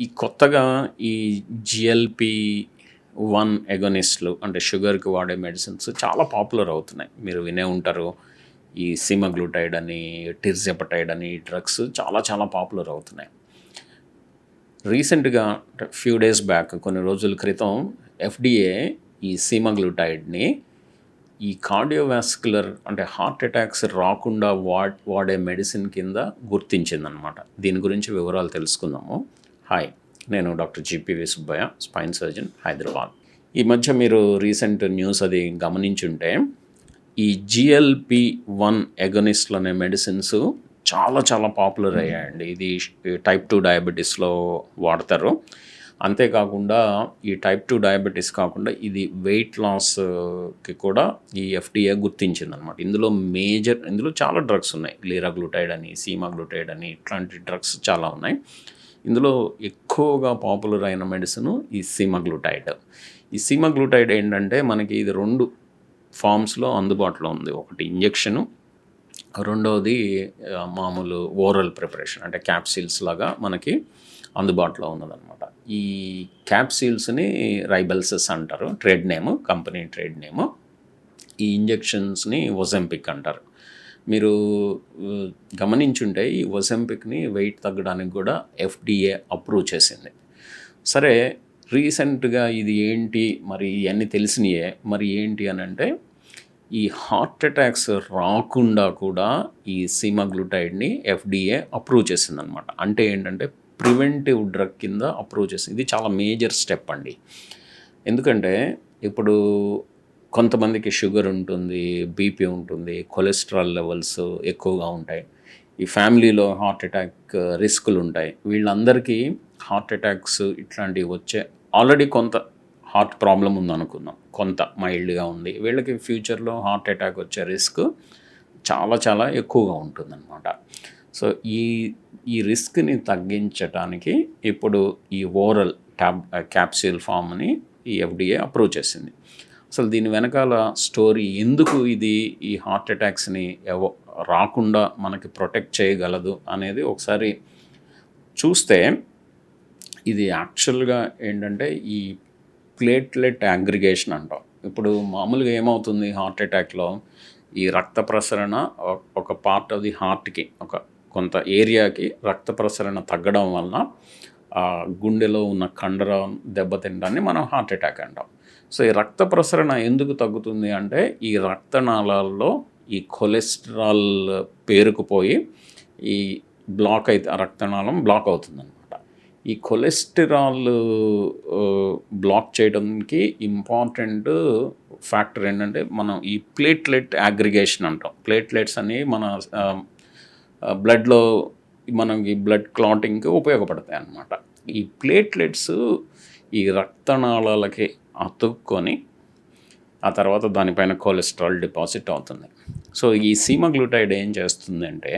ఈ కొత్తగా ఈ జిఎల్పి వన్ ఎగోనిస్ట్లు అంటే షుగర్కి వాడే మెడిసిన్స్ చాలా పాపులర్ అవుతున్నాయి. మీరు వినే ఉంటారు ఈ సిమగ్లూటైడ్ అని టిర్జెపటైడ్ అని డ్రగ్స్ చాలా చాలా పాపులర్ అవుతున్నాయి. రీసెంట్గా ఫ్యూ డేస్ బ్యాక్ కొన్ని రోజుల క్రితం ఎఫ్డిఏ ఈ సీమగ్లూటైడ్ని ఈ కార్డియోవాస్కులర్ అంటే హార్ట్ అటాక్స్ రాకుండా వాడ్ వాడే మెడిసిన్ కింద గుర్తించిందనమాట దీని గురించి వివరాలు తెలుసుకుందాము. హాయ్ నేను doctor GPV Subbaiah spine surgeon Hyderabad. ఈ మధ్య మీరు రీసెంట్ న్యూస్ అది గమనించుంటే ఈ జిఎల్పి వన్ ఎగనిస్ట్లు అనే మెడిసిన్స్ చాలా చాలా పాపులర్ అయ్యాయండి. ఇది టైప్ టూ డయాబెటీస్లో వాడతారు. అంతేకాకుండా ఈ టైప్ టూ డయాబెటీస్ కాకుండా ఇది వెయిట్ లాస్కి కూడా ఈ ఎఫ్డిఏ గుర్తించింది అనమాట ఇందులో మేజర్ ఇందులో చాలా డ్రగ్స్ ఉన్నాయి. లీరాగ్లూటైడ్ అని సీమాగ్లూటైడ్ అని ఇట్లాంటి డ్రగ్స్ చాలా ఉన్నాయి. ఇందులో ఎక్కువగా పాపులర్ అయిన మెడిసిన్ ఈ సీమగ్లూటైడ్ ఈ సీమగ్లూటైడ్ ఏంటంటే మనకి ఇది రెండు ఫామ్స్లో అందుబాటులో ఉంది. ఒకటి ఇంజెక్షను రెండవది మామూలు ఓరల్ ప్రిపరేషన్ అంటే క్యాప్సిల్స్ లాగా మనకి అందుబాటులో ఉన్నదనమాట ఈ క్యాప్సిల్స్ని రైబల్సెస్ అంటారు trade name company trade name ఈ ఇంజెక్షన్స్ని ఒజెంపిక్ అంటారు. మీరు గమనించుంటే ఈ ఒజెంపిక్ని వెయిట్ తగ్గడానికి కూడా ఎఫ్డిఏ అప్రూవ్ చేసింది. సరే రీసెంట్గా ఇది ఏంటి? మరి ఇవన్నీ తెలిసినయే. మరి ఏంటి అని అంటే ఈ హార్ట్ అటాక్స్ రాకుండా కూడా ఈ సీమాగ్లూటైడ్ని ఎఫ్డిఏ అప్రూవ్ చేసిందనమాట. అంటే ఏంటంటే ప్రివెంటివ్ డ్రగ్ కింద అప్రూవ్ చేసింది. ఇది చాలా మేజర్ స్టెప్ అండి. ఎందుకంటే ఇప్పుడు కొంతమందికి షుగర్ ఉంటుంది బీపీ ఉంటుంది కొలెస్ట్రాల్ లెవెల్స్ ఎక్కువగా ఉంటాయి. ఈ ఫ్యామిలీలో హార్ట్ అటాక్ రిస్కులు ఉంటాయి. వీళ్ళందరికీ హార్ట్ అటాక్స్ ఇట్లాంటివి వచ్చే ఆల్రెడీ కొంత హార్ట్ ప్రాబ్లం ఉందనుకుందాం. కొంత మైల్డ్గా ఉంది. వీళ్ళకి ఫ్యూచర్లో హార్ట్ అటాక్ వచ్చే రిస్క్ చాలా చాలా ఎక్కువగా ఉంటుందన్నమాట. సో ఈ ఈ రిస్క్ని తగ్గించడానికి ఇప్పుడు ఈ ఓరల్ ట్యాబ్ క్యాప్సిల్ ఫామ్ని ఈ ఎఫ్డిఏ అప్రూవ్ చేసింది. అసలు దీని వెనకాల స్టోరీ ఎందుకు ఇది ఈ హార్ట్ అటాక్స్ని ఎవ రాకుండా మనకి ప్రొటెక్ట్ చేయగలదు అనేది ఒకసారి చూస్తే ఇది యాక్చువల్గా ఏంటంటే ఈ ప్లేట్లెట్ అగ్రిగేషన్ అంటాం. ఇప్పుడు మామూలుగా ఏమవుతుంది హార్ట్ అటాక్లో? ఈ రక్త ప్రసరణ ఒక పార్ట్ ఆఫ్ ది హార్ట్కి ఒక కొంత ఏరియాకి రక్త ప్రసరణ తగ్గడం వలన ఆ గుండెలో ఉన్న కండరం దెబ్బతినడాన్ని మనం హార్ట్ అటాక్ అంటాం. సో ఈ రక్త ప్రసరణ ఎందుకు తగ్గుతుంది అంటే ఈ రక్తనాళాల్లో ఈ కొలెస్ట్రాల్ పేరుకుపోయి ఈ బ్లాక్ అయితే ఆ రక్తనాళం బ్లాక్ అవుతుందన్నమాట. ఈ కొలెస్టరాల్ బ్లాక్ చేయడానికి ఇంపార్టెంట్ ఫ్యాక్టర్ ఏంటంటే మనం ఈ ప్లేట్లెట్ అగ్రిగేషన్ అంటాం. ప్లేట్లెట్స్ అని మన బ్లడ్లో మనకి బ్లడ్ క్లాటింగ్కి ఉపయోగపడతాయి అన్నమాట ఈ ప్లేట్లెట్స్ ఈ రక్తనాళాలకి అతుక్కొని ఆ తర్వాత దానిపైన కొలెస్ట్రాల్ డిపాజిట్ అవుతుంది. సో ఈ సీమగ్లూటైడ్ ఏం చేస్తుందంటే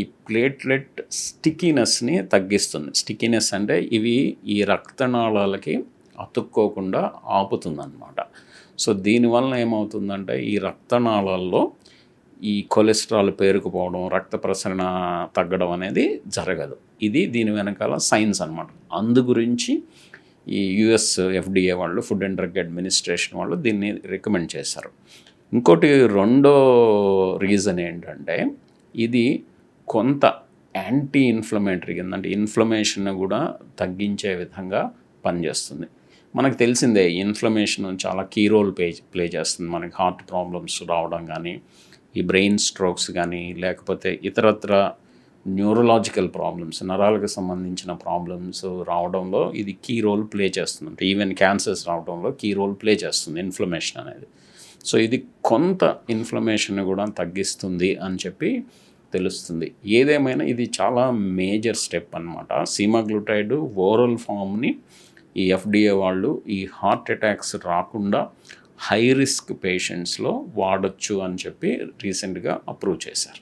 ఈ ప్లేట్లెట్ స్టిక్కీనెస్ని తగ్గిస్తుంది. స్టిక్కీనెస్ అంటే ఇవి ఈ రక్తనాళాలకి అతుక్కోకుండా ఆపుతుందన్నమాట. సో దీనివల్ల ఏమవుతుందంటే ఈ రక్తనాళాల్లో ఈ కొలెస్ట్రాల్ పేరుకుపోవడం రక్త ప్రసరణ తగ్గడం అనేది జరగదు. ఇది దీని వెనకాల సైన్స్ అనమాట అందు గురించి ఈ యుఎస్ ఎఫ్డిఏ వాళ్ళు ఫుడ్ అండ్ డ్రగ్ అడ్మినిస్ట్రేషన్ వాళ్ళు దీన్ని రికమెండ్ చేశారు. ఇంకోటి రెండో రీజన్ ఏంటంటే ఇది కొంత యాంటీ ఇన్ఫ్లమేటరీ కింద అంటే ఇన్ఫ్లమేషన్ కూడా తగ్గించే విధంగా పనిచేస్తుంది. మనకు తెలిసిందే ఇన్ఫ్లమేషన్ చాలా కీ రోల్ ప్లే ప్లే చేస్తుంది. మనకి హార్ట్ ప్రాబ్లమ్స్ రావడం కానీ ఈ బ్రెయిన్ స్ట్రోక్స్ కానీ లేకపోతే ఇతరత్ర న్యూరలాజికల్ ప్రాబ్లమ్స్ నరాలకు సంబంధించిన ప్రాబ్లమ్స్ రావడంలో ఇది కీ రోల్ ప్లే చేస్తుంది. అంటే ఈవెన్ క్యాన్సర్స్ రావడంలో కీ రోల్ ప్లే చేస్తుంది ఇన్ఫ్లమేషన్ అనేది. సో ఇది కొంత ఇన్ఫ్లమేషన్ కూడా తగ్గిస్తుంది అని చెప్పి తెలుస్తుంది. ఏదేమైనా ఇది చాలా మేజర్ స్టెప్ అనమాట సీమాగ్లూటైడ్ ఓరల్ ఫామ్ని ఈ ఎఫ్డిఏ వాళ్ళు ఈ హార్ట్ అటాక్స్ రాకుండా హై రిస్క్ పేషెంట్స్లో వాడచ్చు అని చెప్పి రీసెంట్గా అప్రూవ్ చేశారు.